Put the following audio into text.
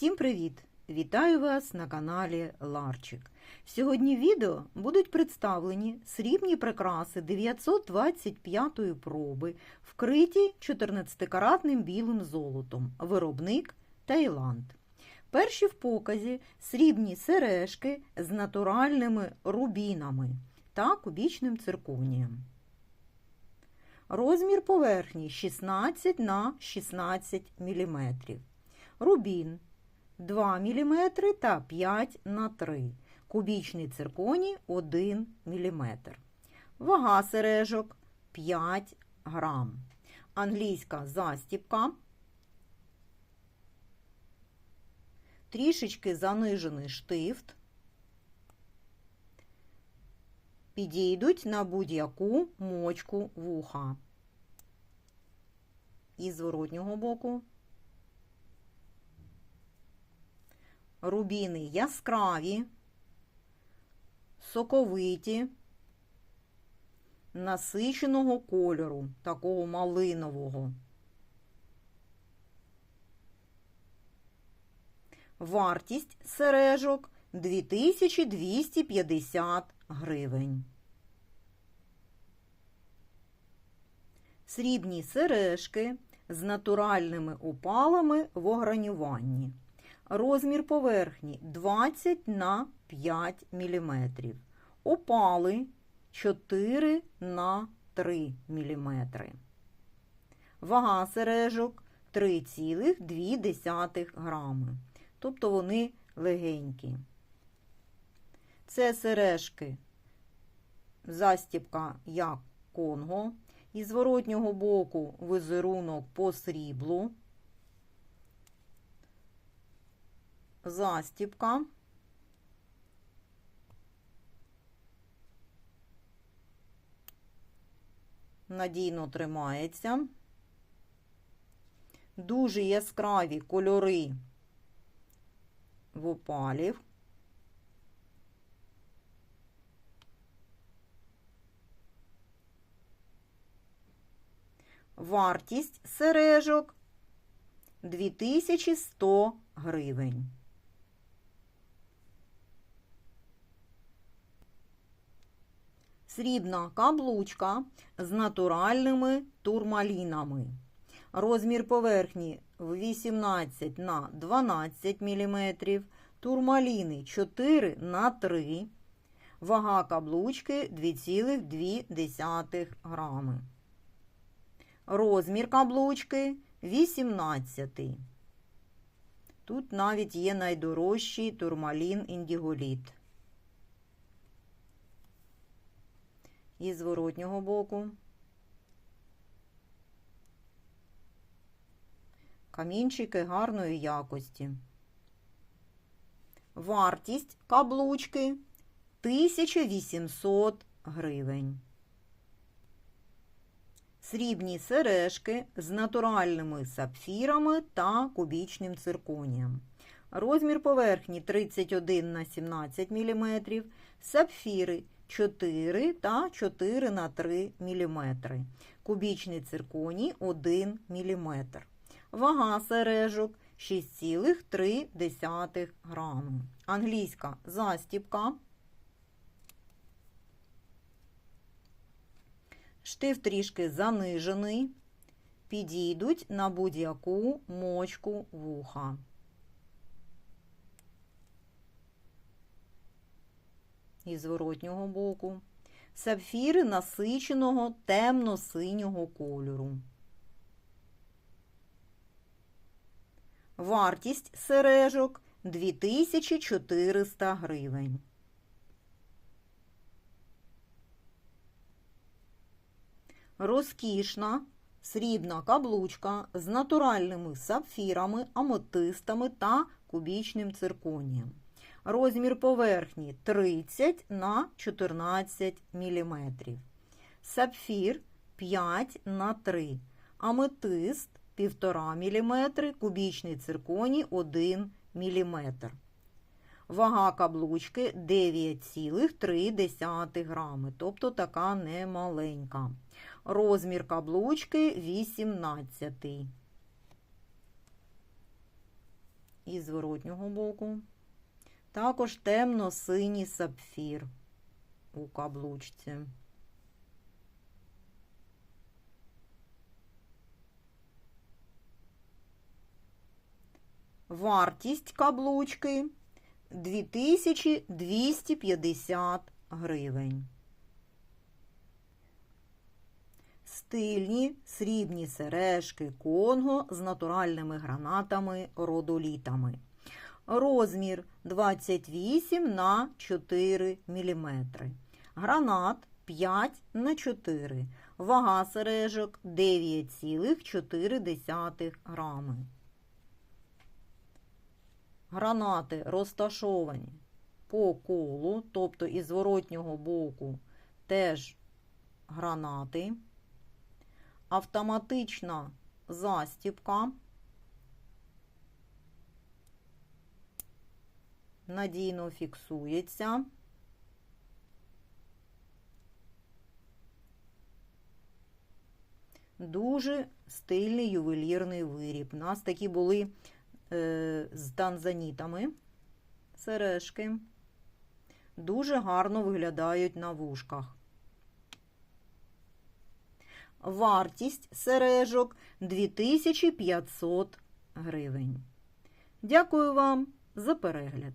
Всім привіт! Вітаю вас на каналі Ларчик. Сьогодні в відео будуть представлені срібні прикраси 925-ї проби, вкриті 14-каратним білим золотом, виробник Таїланд. Перші в показі срібні сережки з натуральними рубінами та кубічним цирконієм. Розмір поверхні 16 на 16 мм. Рубін 2 мм та 5 на 3 Кубічний цирконій 1 мм. Вага сережок 5 грам. Англійська застіпка. Трішечки занижений штифт. Підійдуть на будь-яку мочку вуха. І з зворотнього боку. Рубіни яскраві, соковиті, насиченого кольору, такого малинового. Вартість сережок 2250 гривень. Срібні сережки з натуральними опалами в огранюванні. Розмір поверхні 20 на 5 мм. Опали 4 на 3 мм. Вага сережок 3,2 грами. Тобто вони легенькі. Це сережки застіпка як конго. Із зворотнього боку визерунок по сріблу. Застіпка. Надійно тримається. Дуже яскраві кольори в опалів. Вартість сережок 2100 гривень. Срібна каблучка з натуральними турмалінами. Розмір поверхні 18 на 12 мм, турмаліни 4 на 3 Вага каблучки 2,2 грами. Розмір каблучки 18. Тут навіть є найдорожчий турмалін індіголіт. І зворотнього боку. Камінчики гарної якості. Вартість каблучки 1800 гривень. Срібні сережки з натуральними сапфірами та кубічним цирконієм. Розмір поверхні 31 на 17 мм, сапфіри 4 та 4 на 3 мм. Кубічний цирконій 1 мм. Вага сережок 6,3 грами. Англійська застіпка. Штиф трішки занижений. Підійдуть на будь-яку мочку вуха. І зворотнього боку. Сапфіри насиченого темно-синього кольору. Вартість сережок 2400 гривень. Розкішна срібна каблучка з натуральними сапфірами, аметистами та кубічним цирконієм. Розмір поверхні 30 на 14 мм. Сапфір 5 на 3 Аметист 1,5 мм, кубічний цирконій 1 мм. Вага каблучки 9,3 грами, тобто така немаленька. Розмір каблучки 18. і зворотнього боку. Також темно-синій сапфір у каблучці. Вартість каблучки 2250 гривень. Стильні срібні сережки Конго з натуральними гранатами родолітами. Розмір 28 на 4 мм. Гранат 5 на 4. Вага сережок 9,4 грами. Гранати розташовані по колу, тобто із зворотнього боку теж гранати. Автоматична застіпка. Надійно фіксується. Дуже стильний ювелірний виріб. У нас такі були е, з танзанітами сережки. Дуже гарно виглядають на вушках. Вартість сережок 2500 гривень. Дякую вам за перегляд.